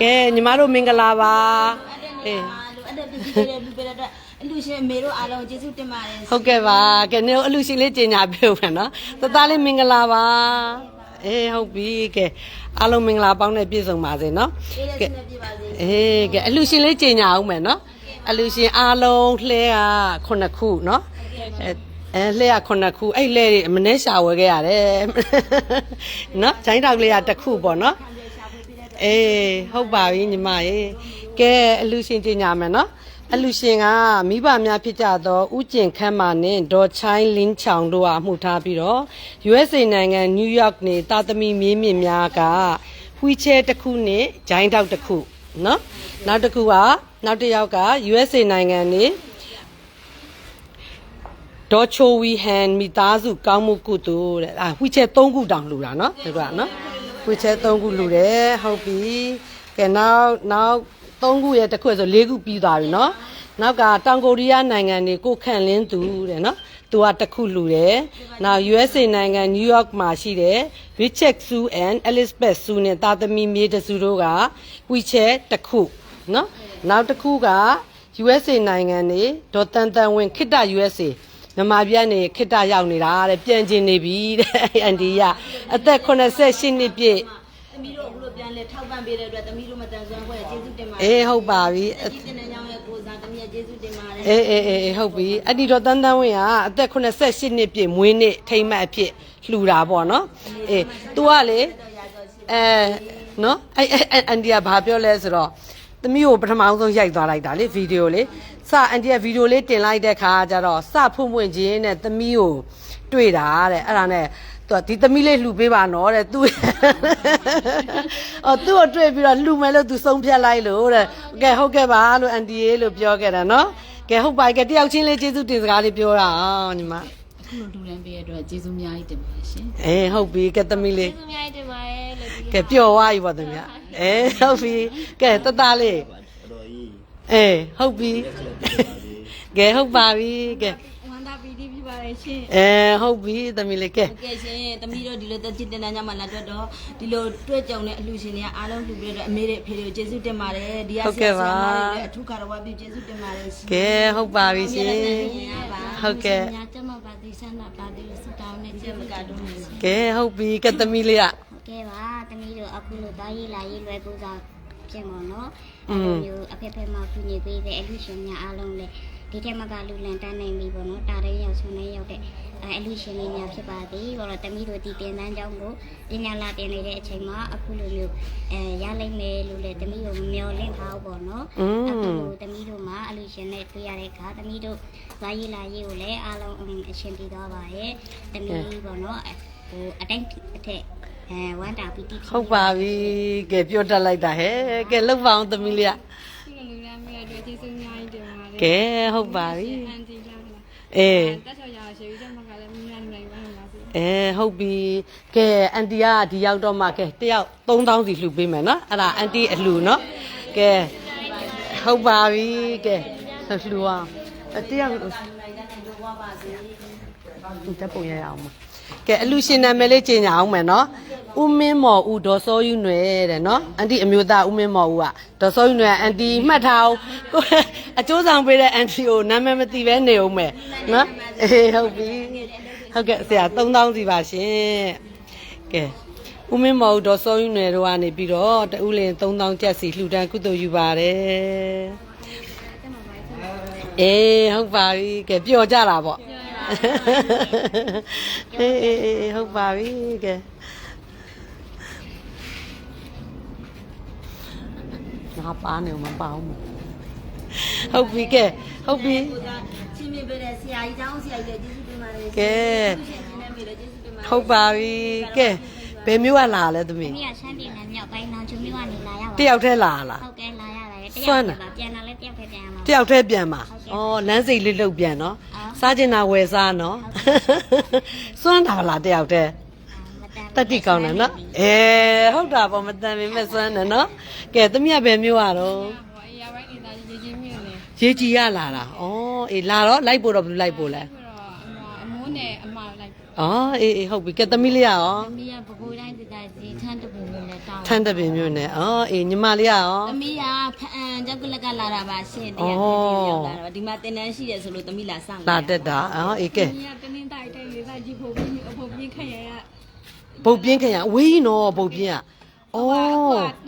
ကဲညီမတို့မင်္ဂလာပါအေးအဲ့ဒါပြည်ပြည်တဲ့လူပြတဲ့အတွက်အလူရှင်မေတို့အားလုံးကျေးဇူးတင်ပါတယ်ဟုတ်ကဲ့ပါကဲနေအလူရှင်လေးကြီးညာပြုတ်မယ်နော်တသားလေးမင်္ဂလာပါအေးဟုတ်ပြီကဲအားလုံးမင်္ဂလာပေါင်းနဲ့ပြည့်စုံပါစေနော်ကျေးကဲဇူးနဲ့ပြပါစေအေးကဲအလူရှင်လေးကြီးညာအောင်မယ်နော်အလူရှင်အားလုံးလှဲကခုနှစ်ခုနော်အဲအဲလှဲကခုနှစ်ခုအဲ့လှဲတွေမနေ့ရှာဝယ်ခဲ့ရတယ်နော်ချိုင်းတောက်လေးကတစ်ခုပေါ့နော် အေးဟုတ်ပါပြီညီမရေကဲအလူရှင်ကြီးညာမယ်နော်အလူရှင်ကမိဘများဖြစ်ကြသောဥကျင်ခမ်းမာနဲ့ဒေါ်ချိုင်းလင်းချောင်တို့ကအမှုထားပြီးတော့ USA နိုင်ငံနယူးယောက်နေတာသမီမြေးမြင့်များကဝီချဲတစ်ခုနဲ့ဂျိုင်းတောက်တစ်ခုနော်နောက်တစ်ခုကနောက်တစ်ယောက်က USA နိုင်ငံနေဒေါ်ချိုဝီဟန်မိသားစုကောင်းမှုကုသိုလ်တဲ့အာဝီချဲ3ခုတောင်လှူတာနော်ဒီကနော် ဝီချဲ3ခုလူတယ်ဟုတ်ပြီကဲနောက်နောက်3ခုရဲ့တစ်ခုဆို4ခုပြီးသွားပြီเนาะနောက်ကတောင်ကိုရီးယားနိုင်ငံနေကိုခန့်လင်းသူတဲ့เนาะသူကတစ်ခုလူတယ်နောက် USA နိုင်ငံ New York မှာရှိတဲ့ Richard Sue and Elizabeth Sue နဲ့တာသမီမြေတစုတို့ကဝီချဲတစ်ခုเนาะနောက်တစ်ခုက USA နိုင်ငံနေဒေါ်တန်တန်ဝင်ခိတ္တ USA မြန်မာပြည်ကနေခိတ္တရောက်နေတာတဲ့ပြန်ကျင်နေပြီတဲ့အန်ဒီက အသက်88နှစ်ပြည့်သမီးတို့အခုလိုပြန်လဲထောက်ပံ့ပေးတဲ့အတွက်သမီးတို့မတန်ဆွမ်းခွဲကျေးဇူးတင်ပါတယ်အေးဟုတ်ပါပြီအကြည့်တင်တဲ့ကြောင့်ရဲ့ကိုစားသမီးကျေးဇူးတင်ပါတယ်အေးအေးအေးဟုတ်ပြီအဒီတော့တန်းတန်းဝင်းကအသက်88နှစ်ပြည့်မွေးနေ့ထိမ့်မှတ်အဖြစ်လှူတာပေါ့နော်အေး तू ကလေအဲနော်အဲ့အဲ့အန်ဒီကဘာပြောလဲဆိုတော့သမီးကိုပထမအောင်ဆုံးရိုက်သွားလိုက်တာလေဗီဒီယိုလေစအန်ဒီကဗီဒီယိုလေးတင်လိုက်တဲ့ခါကျတော့စဖွင့်ဖွင့်ချင်းနဲ့သမီးကိုတွေ့တာတဲ့အဲ့ဒါနဲ့ သူကဒီသမီးလေးလှူပေးပါနော်တဲ့သူအော်သူ့ကိုတွေ့ပြီးတော့လှူမယ်လို့သူဆုံးဖြတ်လိုက်လို့တဲ့ကဲဟုတ်ကဲ့ပါလို့အန်ဒီရေးလို့ပြောခဲ့တာနော်ကဲဟုတ်ပါကဲတယောက်ချင်းလေးကျေးဇူးတင်စကားလေးပြောတာအောင်ညီမအခုလိုလူလန်းပေးရတဲ့အတွက်ကျေးဇူးအများကြီးတင်ပါတယ်ရှင်အေးဟုတ်ပြီကဲသမီးလေးကျေးဇူးအများကြီးတင်ပါတယ်လို့ဒီကဲပျော်သွားပြီပေါ့သမီးအေးဟုတ်ပြီကဲတတလေးအေးဟုတ်ပြီကဲဟုတ်ပါပြီကဲဝမ်းသာပီတိဖြစ် ပါတယ်ရှင်အဲဟုတ်ပြီသမီးလေးကဲဟုတ်ကဲ့ရှင်သမီးတို့ဒီလိုတက်ချစ်တင်တဲ့ညမှာလာတွေ့တော့ဒီလိုတွေ့ကြုံတဲ့အလူရှင်တွေကအားလုံးလှူပြီးတော့အမေတွေအဖေတွေကိုကျေးဇူးတင်ပါတယ်ဒီကဆရာဆရာမတွေလည်းအထူးကာရဝပြုကျေးဇူးတင်ပါတယ်ရှင်ကဲဟုတ်ပါပြီရှင်ဟုတ်ကဲ့ညာကျမပါတိဆန္ဒပါတိလို့ဆုတောင်းနေကျေးကျေးဇူးဇူးကကတုံးနေကဲဟုတ်ပြီကဲသမီးလေးကဟုတ်ကဲ့ပါတမီးတို့အခုလိုသွားရေးလာရေးလွယ်ကူစွာပြင်ပါတော့อืအဲมလိုမျိုးအဖေဖေမှာကူညီပေးတဲ့အလူရှင်များအားလုံးလည်း ဒီထက်မကလူလန်တန်းနိုင်ပြီပေါ့နော်တာတဲ့ရောက်ဆုံးနေရောက်တဲ့အဲအလူရှင်လေးများဖြစ်ပါသည်ဘောတော့တမီးတို့ဒီတင်တန်းကြောင်းကိုပညာလာတင်နေတဲ့အချိန်မှာအခုလိုမျိုးအဲရလိုက်မယ်လို့လည်းတမီးတို့မမျော်လင့်ထားဘူးပေါ့နော်อืมအခုလိုတမီးတို့မှာအလူရှင်နဲ့တွေ့ရတဲ့အခါတမီးတို့သွားရေးလာရေးကိုလည်းအားလုံးအရှင်ပြသွားပါရဲ့တမီးပေါ့နော်ဟိုအတိုင်းအထက်အဲဝမ်းတာပီတိဖြစ်ဟုတ်ပါပြီကဲပြောတတ်လိုက်တာဟဲ့ကဲလောက်ပါအောင်သမီးလေးက လူလမ်းမြတ်တို့ကျေးဇူးအများ ကြီးတင်ပါတယ်ကဲဟုတ်ပါပြီအန်တီလာလာအေးတက်ချော်ရအောင်ရှိပြီးတော့မှကလည်းမြတ်နိုင်ပါလားစီအဲဟုတ်ပြီကဲအန်တီကဒီရောက်တော့မှကဲတယောက်3000စီလှူပေးမယ်နော်အဲ့ဒါအန်တီအလှူနော်ကဲဟုတ်ပါပြီကဲလှူအောင်အတယောက်ဒီတပ်ပုံရရအောင်မကဲအလူရှင်နာမည်လေးကြီးညာအောင်မယ်နော် ဦးမင်းမော်ဦးဒေါ်စောယူနွယ်တဲ့နော်အန်တီအမျိုးသားဦးမင်းမော်ဦးကဒေါ်စောယူနွယ်အန်တီမှတ်ထားအောင်ကိုအကျိုးဆောင်ပေးတဲ့အန်တီကိုနာမည်မသိပဲနေအောင်မယ်နော်အေးဟုတ်ပြီဟုတ်ကဲ့ဆရာ3000စီပါရှင်ကဲဦးမင်းမော်ဦးဒေါ်စောယူနွယ်တို့ကနေပြီးတော့တဦးလင်3000ကျပ်စီလှူဒန်းကုသိုလ်ယူပါတယ်အေးဟုတ်ပါပြီကဲပျော်ကြတာပေါ့အေးအေးအေးဟုတ်ပါပြီကဲ ငါပါနေမှာပါအောင်ဟုတ်ပြီကဲဟုတ်ပြီကိုစားချင်းမြပေးတဲ့ဆရာကြီးကျောင်းဆရာကြီးလည်းကျေးဇူးတင်ပါတယ်ကဲရှင်ရှင်နဲ့မေလည်းကျေးဇူးတင်ပါတယ်ဟုတ်ပါပြီကဲဘယ်မျိုးကလာလဲသမီး။မိကရှမ်းပြည်နယ်မြောက်ပိုင်းနောင်ချုံမြို့ကနေလာရပါတယောက်တည်းလာလားဟုတ်ကဲ့လာရတယ်တစွယောမ်းက်တာပါပြန်လာလဲတယောက်ပဲပြန်ရမှာတယောက်တည်းပြန်ပါဩလမ်းစိတ်လေးလုတ်ပြန်နော်အော်စားကျင်တာဝယ်စားနော်စွန့်တာလားတယောက်တည်း တတိကောင်းတယ်နော်အဲဟုတ်တာပေါ့မတန်ပေမဲ့စွမ်းတယ်နော်ကဲသမီးကဘယ်မျိုးอ่ะတော့ဟိုအရာပိုင်းနေတာရေးချင်းမြင့်နေရေကြီးရလာတာဩအေးလာတော့လိုက်ဖို့တော့ဘယ်လိုလိုက်ဖို့လဲပြီးတော့အမိုးနဲ့အမလိုက်အော်အေးအေးဟုတ်ပြီကဲသမီးလေးရောသမီးကပကိုးတိုင်းဒေသကြီးထန်းတပူမျိုးနဲ့တောင်းထန်းတပင်မျိုးနဲ့အော်အေးညီမလေးရောသမီးကဖအန်ကြောက်ကလက်ကလာတာပါရှင်တဩရားပြည်ရောက်လာတာပါဒီမှာတင်တန်းရှိတယ်ဆိုလို့သမီးလာဆောင်လာတက်တာအော်အေးကဲ။ညီကတင်းတင်းတိုက်တိုက်လေးသားကြီးဖို့ပြီးအဖို့ပြီးခရရ ပုတ်ပြင်းခင်ရအဝေးကြီးနော်ပုတ်ပြင်းอ่ะဩ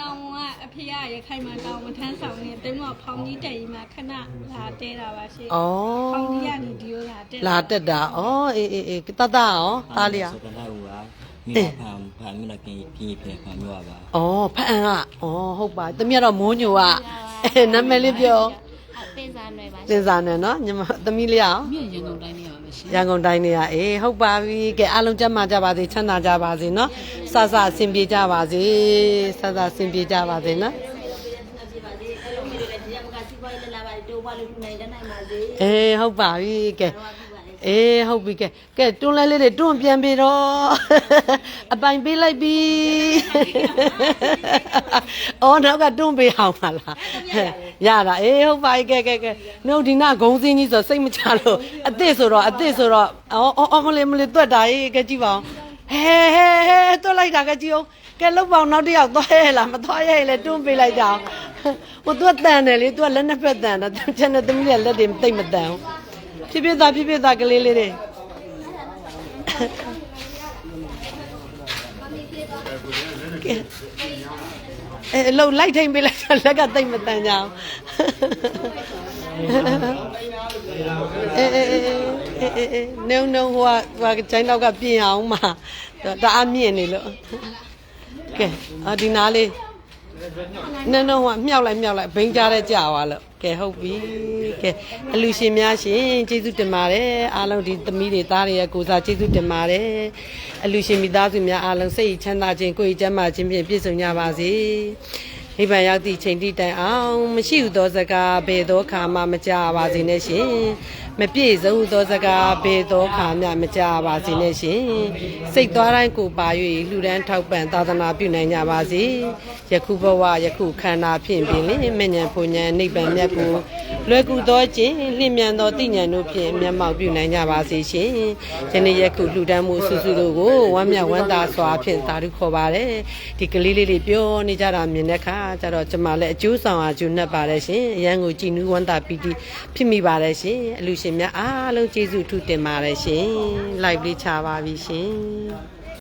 တောင်းကအဖေရရခိုင်မှာတောင်းမထမ်းဆောင်နေတင်းတော့ဖောင်ကြီးတက်ကြီးမှာခဏလာတဲတာပါရှင် ဩ ။ဖောင်ကြီးကနေဒီလိုလာတဲ လာတက်တာဩအေးအေးအေးတတရောသားလေးอ่ะ ဆိုတော့ဟိုကမိဘဖန်ဖန်မိလာကင်းပြင်းပြင်းဖန်မျိုးပါ ဩဖအန်อ่ะဩဟုတ်ပါသမီးကတော့မိုးညိုอ่ะအဲနာမည်လေးပြော အသေးစားလွယ်ပါ သင်စားနေနော်ညီမသမီးလေးရော မြင့်ရန်ကုန်တိုင်းနေ ရပါရှင်ရန်ကုန်တိုင်းနေရအေးဟုတ်ပါပြီကဲအားလုံးကျမ်းမာကြပါစေချမ်းသာကြပါစေနော်ဆဆအဆင်ပြေကြပါစေဆဆအဆင်ပြေကြပါစေနော်ပါစေအဲ့လိုမျိုးတွေလည်းဒီကမကစီးပွားရေးလာပါတိုးပွားလို့ထူနိုင်တတ်နိုင်ပါစေအေးဟုတ်ပါပြီကဲအေးဟုတ်ပြီကဲကဲတွန်းလဲလေးတွေတွန်းပြန်ပြီတော့အပိုင်ပေးလိုက်ပြီအော်နောက်ကတွန်းပေးအောင်ပါလား ရတာအေးဟုတ်ပါပြီကဲကဲကဲနှုတ်ဒီနာဂုံစင်းကြီးဆိုစိတ်မချလို့အစ်စ်ဆိုတော့အစ်စ်ဆိုတော့အော်အော်မလေးမလေးတွက်တာရေးကဲကြည့်ပါဦးဟဲဟဲဟဲတွက်လိုက်တာကကြည့်အောင်ကဲလုတ်ပေါအောင်နောက်တစ်ယောက်သွားရဲလားမသွားရဲလေတွန်းပေးလိုက်ကြအောင်ဟိုသူကတန်တယ်လေသူကလက်နှစ်ဖက်တန်တာသူချက်နဲ့သမီးကလက်တွေတိတ်မတန်ဘူးဖြစ်ဖြစ်သားဖြစ်ဖြစ်သားကလေးလေးတွေ အဲအလုံးလိုက်ထိန်ပေးလိုက်တာလက်ကတိတ်မတန်ကြအောင်အေးအေးအေးအေးအေးအေးနုံနုံဟိုကဟိုကချိုင်းတော့ကပြင်အောင်မှာတအားမြင့်နေလို့ကဲအဒီနားလေးနုံနုံဟိုကမြောက်လိုက်မြောက်လိုက်ဘိန်းကြားတဲ့ကြာသွားလို့ကဲဟုတ်ပြီ ကဲအလူရှင်များရှင်ကျေးဇူးတင်ပါတယ်အားလုံးဒီသမီးတွေသားတွေရဲ့ကိုစားကျေးဇူးတင်ပါတယ်အလူရှင်မိသားစုများအားလုံးစိတ်ချမ်းသာခြင်းကိုယ်ကျမ်းမာခြင်းဖြင့်ပြည့်စုံကြပါစေ နိဗ္ဗာန်ရောက်သည့်ချိန်တိတိုင်အောင်မရှိဟုသောစကားဘယ်သောခါမှမကြပါစေနဲ့ရှင်မပြည့်စုံသောစကားဘယ်သောခါမှမကြပါစေနဲ့ရှင်စိတ်သွားတိုင်းကိုပါ၍လှူဒန်းထောက်ပံ့သာသနာပြုနိုင်ကြပါစေယခုဘဝယခုခန္ဓာဖြင့်ပင်လင်မဉ္ဇဉ်ပူဉ္ဇဉ်နိဗ္ဗာန်မြတ်ကိုလွယ်ကူသောခြင်းလင့်မြန်သောတိဉ္ဇဉ်တို့ဖြင့်မျက်မှောက်ပြုနိုင်ကြပါစေရှင်ယနေ့ယခုလှူဒန်းမှုစုစုတို့ကိုဝမ်းမြောက်ဝမ်းသာစွာဖြင့်သာဓုခေါ်ပါတယ်ဒီကလေးလေးတွေပြောနေကြတာမြင်တဲ့အခါကျတော့ကျွန်မလည်းအကျိုးဆောင်အားကျိုးနှက်ပါတယ်ရှင်အရန်ကိုကြည်နူးဝမ်းသာပီတိဖြစ်မိပါတယ်ရှင်အလူရှင်များအားလုံးကျေးဇူးထူးတင်ပါတယ်ရှင် live လေးချပါပြီရှင်